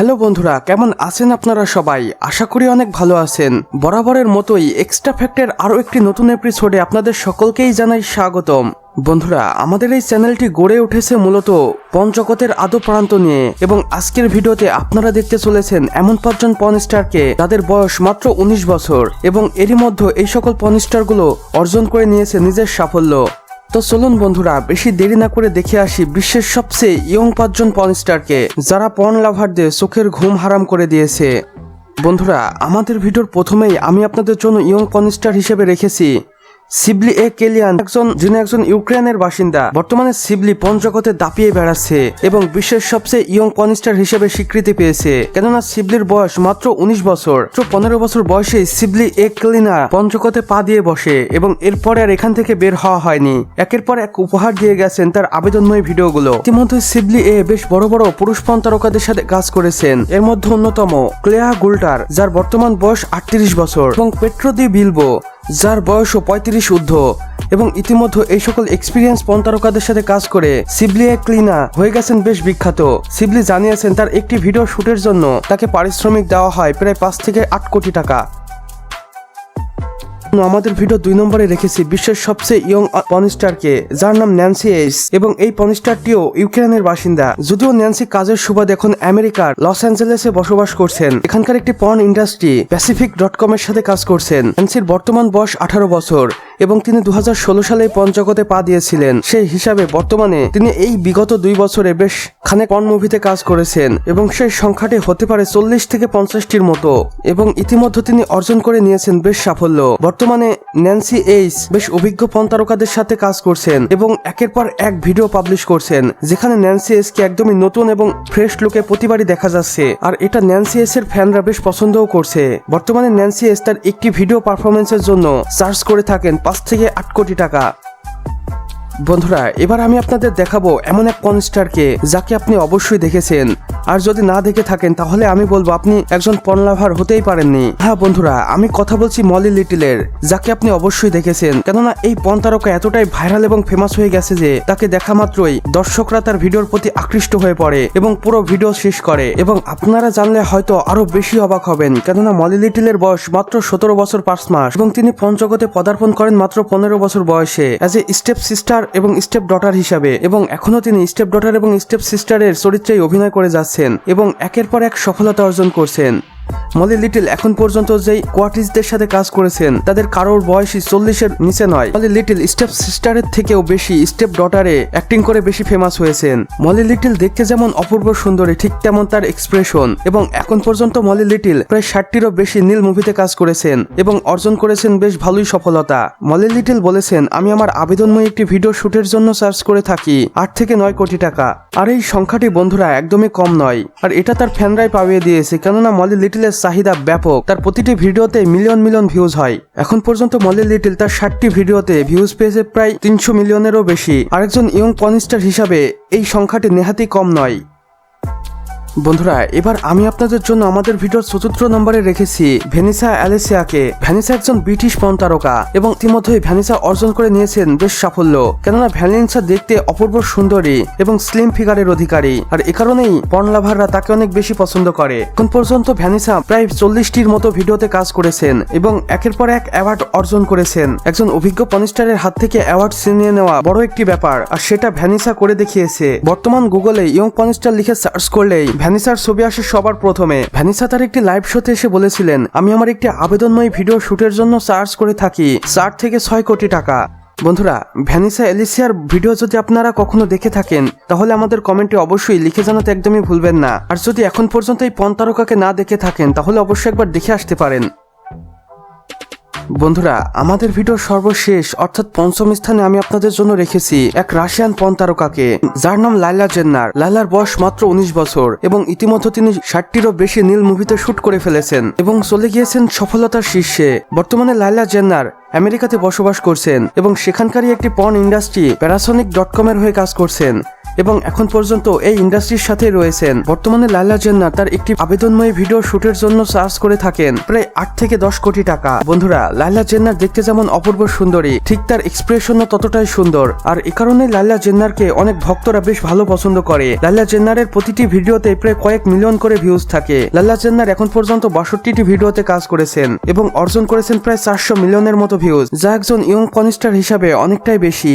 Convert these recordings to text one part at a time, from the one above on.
Hello বন্ধুরা, কেমন আছেন আপনারা সবাই? আশা করি অনেক ভালো আছেন। বরাবরের মতোই এক্সট্রা ফ্যাক্টের আরও একটি নতুন এপিসোডে আপনাদের সকলকেই জানাই স্বাগতম। বন্ধুরা, আমাদের এই চ্যানেলটি গড়ে উঠেছে মূলত পঞ্চকতের আদো প্রান্ত নিয়ে এবং আজকের ভিডিওতে আপনারা দেখতে চলেছেন এমন পাঁচজন পন স্টারকে যাদের বয়স মাত্র উনিশ বছর এবং এরই মধ্যে এই সকল পন স্টারগুলো অর্জন করে নিয়েছে নিজের সাফল্য। তো চলুন বন্ধুরা, বেশি দেরি না করে দেখে আসি বিশ্বের সবচেয়ে ইয়ং পাঁচজন পর্ন স্টারকে যারা পর্ন লাভারদের চোখের ঘুম হারাম করে দিয়েছে। বন্ধুরা, আমাদের ভিডিওর প্রথমেই আমি আপনাদের জন্য ইয়ং পর্ন স্টার হিসেবে রেখেছি। সিবলি এ কেলিয়ান একজন, যিনি একজন ইউক্রেনের বাসিন্দা, বর্তমানে সিবলি পঞ্চগতে দাপিয়ে বেড়াচ্ছে এবং বিশ্বের সবচেয়ে ইয়ং পর্নস্টার হিসেবে স্বীকৃতি পেয়েছে। কেননা সিবলির বয়স মাত্র উনিশ বছর। পনেরো বছর বয়সে সিবলি এ কেলিনা পঞ্চগতে পা দিয়ে বসে এবং এরপরে আর এখান থেকে বের হওয়া হয়নি। একের পর এক উপহার দিয়ে গেছেন তার আবেদনময় ভিডিওগুলো। ইতিমধ্যে সিবলি এ বেশ বড় বড় পুরুষ পণ তারকাদের সাথে কাজ করেছেন। এর মধ্যে অন্যতম ক্লেয়া গুল্টার, যার বর্তমান বয়স আটত্রিশ বছর এবং পেট্রোদি বিলবো যার বয়সও পঁয়ত্রিশ ঊর্ধ্ব এবং ইতিমধ্যে এই সকল এক্সপিরিয়েন্স পন্তারকাদের সাথে কাজ করে সিবলি ক্লিনা হয়ে গেছেন বেশ বিখ্যাত। সিবলি জানিয়েছেন তার একটি ভিডিও শুটের জন্য তাকে পারিশ্রমিক দেওয়া হয় প্রায় পাঁচ থেকে আট কোটি টাকা। আমাদের ভিডিও দুই নম্বরে রেখেছি বিশ্বের সবচেয়ে ইয়ং পনিস্টারকে যার নাম ন্যান্সি এইস এবং এই পনিস্টারটিও ইউক্রেনের বাসিন্দা। যদিও ন্যান্সি কাজের সুবাদ এখন আমেরিকার লস অ্যাঞ্জেলেসে বসবাস করছেন। এখানকার একটি porn industry pacific dot com এর সাথে কাজ করছেন। ন্যান্সির বর্তমান বয়স আঠারো বছর। এবং তিনি দু হাজার ষোলো সালে পঞ্চগতে পা দিয়েছিলেন। সেই হিসাবে বর্তমানে তিনি এই বিগত দুই বছরে বেশ খানে পর্ন মুভিতে কাজ করেছেন এবং সেই সংখ্যাটি হতে পারে চল্লিশ থেকে পঞ্চাশটির মতো। এবং ইতিমধ্যে তিনি অর্জন করে নিয়েছেন বেশ সাফল্য। বর্তমানে ন্যান্সি এইস বেশ অভিজ্ঞ পণ তারকাদের সাথে কাজ করছেন এবং একের পর এক ভিডিও পাবলিশ করছেন, যেখানে ন্যান্সি এসকে একদমই নতুন এবং ফ্রেশ লুকে প্রতিবারই দেখা যাচ্ছে। আর এটা ন্যান্সি এস এর ফ্যানরা বেশ পছন্দও করছে। বর্তমানে ন্যান্সি এস তার একটি ভিডিও পারফরমেন্সের জন্য চার্জ করে থাকেন পাঁচ থেকে আট কোটি টাকা। বন্ধুরা, এবার আমি আপনাদের দেখাবো এমন এক কনস্টারকে যাকে আপনি অবশ্যই দেখেছেন। আর যদি না দেখে থাকেন, তাহলে আমি বলব আপনি একজন পনলাভার হতেই পারেননি। হ্যাঁ বন্ধুরা, আমি কথা বলছি মলি লিটিলের, যাকে আপনি অবশ্যই দেখেছেন। কেননা এই পন তারকা এতটাই ভাইরাল এবং ফেমাস হয়ে গেছে যে তাকে দেখা মাত্রই দর্শকরা তার ভিডিওর প্রতি আকৃষ্ট হয়ে পড়ে এবং পুরো ভিডিও শেষ করে। এবং আপনারা জানলে হয়তো আরও বেশি অবাক হবেন, কেননা মলি লিটিলের বয়স মাত্র সতেরো বছর পাঁচ মাস এবং তিনি পঞ্চগতে পদার্পণ করেন মাত্র পনেরো বছর বয়সে অ্যাজ এ স্টেপ সিস্টার এবং স্টেপ ডটার হিসাবে। এবং এখনও তিনি স্টেপ ডটার এবং স্টেপ সিস্টারের চরিত্রেই অভিনয় করে যাচ্ছেন। এবং একের পর এক সফলতা অর্জন করছেন। মলি লিটল এখন পর্যন্ত যেই কোয়ার্টিসদের সাথে কাজ করেছেন, তাদের কারোর বয়সই চল্লিশের নিচে নয়। মলি লিটল স্টেপ সিস্টারের থেকেও বেশি স্টেপ ডটারে অ্যাক্টিং করে বেশি ফেমাস হয়েছেন। মলি লিটল দেখতে যেমন অপূর্ব সুন্দরী, ঠিক তেমন তার এক্সপ্রেশন এবং এখন পর্যন্ত মলি লিটল প্রায় ষাটটিরও বেশি নীল মুভিতে কাজ করেছেন এবং অর্জন করেছেন বেশ ভালোই সফলতা। মলি লিটল বলেছেন, আমি আমার আবেদনময় একটি ভিডিও শুটের জন্য সার্চ করে থাকি। আট থেকে নয় কোটি টাকা। আর এই সংখ্যাটি বন্ধুরা একদমই কম নয়। আর এটা তার ফ্যানরাই পাবিয়ে দিয়েছে। কেননা মলি লিটলের চাহিদা ব্যাপক। তার প্রতিটি ভিডিওতে মিলিয়ন মিলিয়ন ভিউজ হয়। এখন পর্যন্ত মলি লিটিল তার ষাটটি ভিডিওতে ভিউজ পেয়েছে প্রায় তিনশো মিলিয়নেরও বেশি। আরেকজন ইয়ং পনিস্টার হিসাবে এই সংখ্যাটি নেহাতি কম নয়। বন্ধুরা, এবার আমি আপনাদের জন্য আমাদের ভিডিওর চতুর্থ নম্বরে রেখেছি ভেনিসা অ্যালেসিয়াকে। ভ্যানিসা একজন ব্রিটিশ পণ তারকা এবং ইতিমধ্যেই ভ্যানিসা অর্জন করে নিয়েছেন বেশ সাফল্য। কেননা ভ্যালেন্সা দেখতে অপূর্ব সুন্দরী এবং স্লিম ফিগারের অধিকারী। আর এ কারণেই পর্ন লাভাররা তাকে অনেক বেশি পছন্দ করে। এখন পর্যন্ত ভ্যানিসা প্রায় চল্লিশটির মতো ভিডিওতে কাজ করেছেন এবং একের পর এক অ্যাওয়ার্ড অর্জন করেছেন। একজন অভিজ্ঞ পনিস্টারের হাত থেকে অ্যাওয়ার্ড ছিনিয়ে নেওয়া বড় একটি ব্যাপার। আর সেটা ভ্যানিসা করে দেখিয়েছে। বর্তমান গুগলে ইয়ং পনিস্টার লিখে সার্চ করলেই ভ্যানিসার ছবি আসে সবার প্রথমে। ভ্যানিসা তার একটি লাইভ শোতে এসে বলেছিলেন, আমি আমার একটি আবেদনময় ভিডিও শুটের জন্য চার্জ করে থাকি। চার থেকে ছয় কোটি টাকা। বন্ধুরা, ভ্যানিসা এলিসিয়ার ভিডিও যদি আপনারা কখনো দেখে থাকেন, তাহলে আমাদের কমেন্টে অবশ্যই লিখে জানাতে একদমই ভুলবেন না। আর যদি এখন পর্যন্ত এই পন তারকাকে না দেখে থাকেন, তাহলে অবশ্যই একবার দেখে আসতে পারেন। বন্ধুরা, আমাদের ভিডিও সর্বশেষ, অর্থাৎ পঞ্চম স্থানে আমি আপনাদের জন্য রেখেছি এক রাশিয়ান পন তারকাকে। যার নাম লাইলা জেন্নার। লাইলার বয়স মাত্র উনিশ বছর এবং ইতিমধ্যে তিনি ষাটটিরও বেশি নীল মুভিতে শুট করে ফেলেছেন এবং চলে গিয়েছেন সফলতার শীর্ষে। বর্তমানে লাইলা জেন্নার আমেরিকাতে বসবাস করছেন এবং সেখানকারই একটি পর্ন ইন্ডাস্ট্রি প্যারাসনিক ডট কমের হয়ে কাজ করছেন এবং এখন পর্যন্ত এই ইন্ডাস্ট্রির সাথে রয়েছেন। বর্তমানে লাইলা জেন্নার তার একটি আবেদনময়ী ভিডিও শুটের জন্য চার্জ করে থাকেন। প্রায় আট থেকে দশ কোটি টাকা। বন্ধুরা লাইলা জেন্নার দেখতে যেমন অপূর্ব সুন্দরী, ঠিক তার এক্সপ্রেশনও ততটাই সুন্দর। আর এ কারণে লাইলা জেন্নারকে অনেক ভক্তরা বেশ ভালো পছন্দ করে। লাইলা জেন্নারের প্রতিটি ভিডিওতে প্রায় কয়েক মিলিয়ন করে ভিউজ থাকে। লাইলা জেন্নার এখন পর্যন্ত বাষট্টিটি ভিডিওতে কাজ করেছেন এবং অর্জন করেছেন প্রায় চারশো মিলিয়নের মতো ভিউজ যা একজন ইয়ং কনিস্টার হিসাবে অনেকটাই বেশি।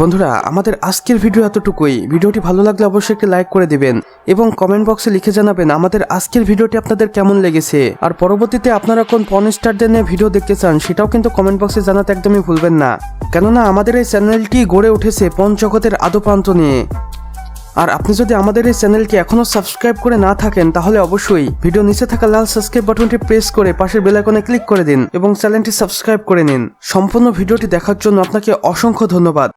বন্ধুরা, আমাদের আজকের ভিডিও এতটুকুই। ভিডিওটি ভালো লাগলে অবশ্যই একটি লাইক করে দিবেন এবং কমেন্ট বক্সে লিখে জানাবেন আমাদের আজকের ভিডিওটি আপনাদের কেমন লেগেছে। আর পরবর্তীতে আপনারা কোন পর্ন স্টারদের নিয়ে ভিডিও দেখতে চান, সেটাও কিন্তু কমেন্ট বক্সে জানাতে একদমই ভুলবেন না। কেননা, আমাদের এই চ্যানেলটি গড়ে উঠেছে পণ জগতের আদো প্রান্ত নিয়ে। আর আপনি যদি আমাদের এই চ্যানেলটি এখনও সাবস্ক্রাইব করে না থাকেন, তাহলে অবশ্যই ভিডিও নিচে থাকা লাল সাবস্ক্রাইব বাটনটি প্রেস করে পাশের বেল আইকনে ক্লিক করে দিন এবং চ্যানেলটি সাবস্ক্রাইব করে নিন। সম্পূর্ণ ভিডিওটি দেখার জন্য আপনাকে অসংখ্য ধন্যবাদ।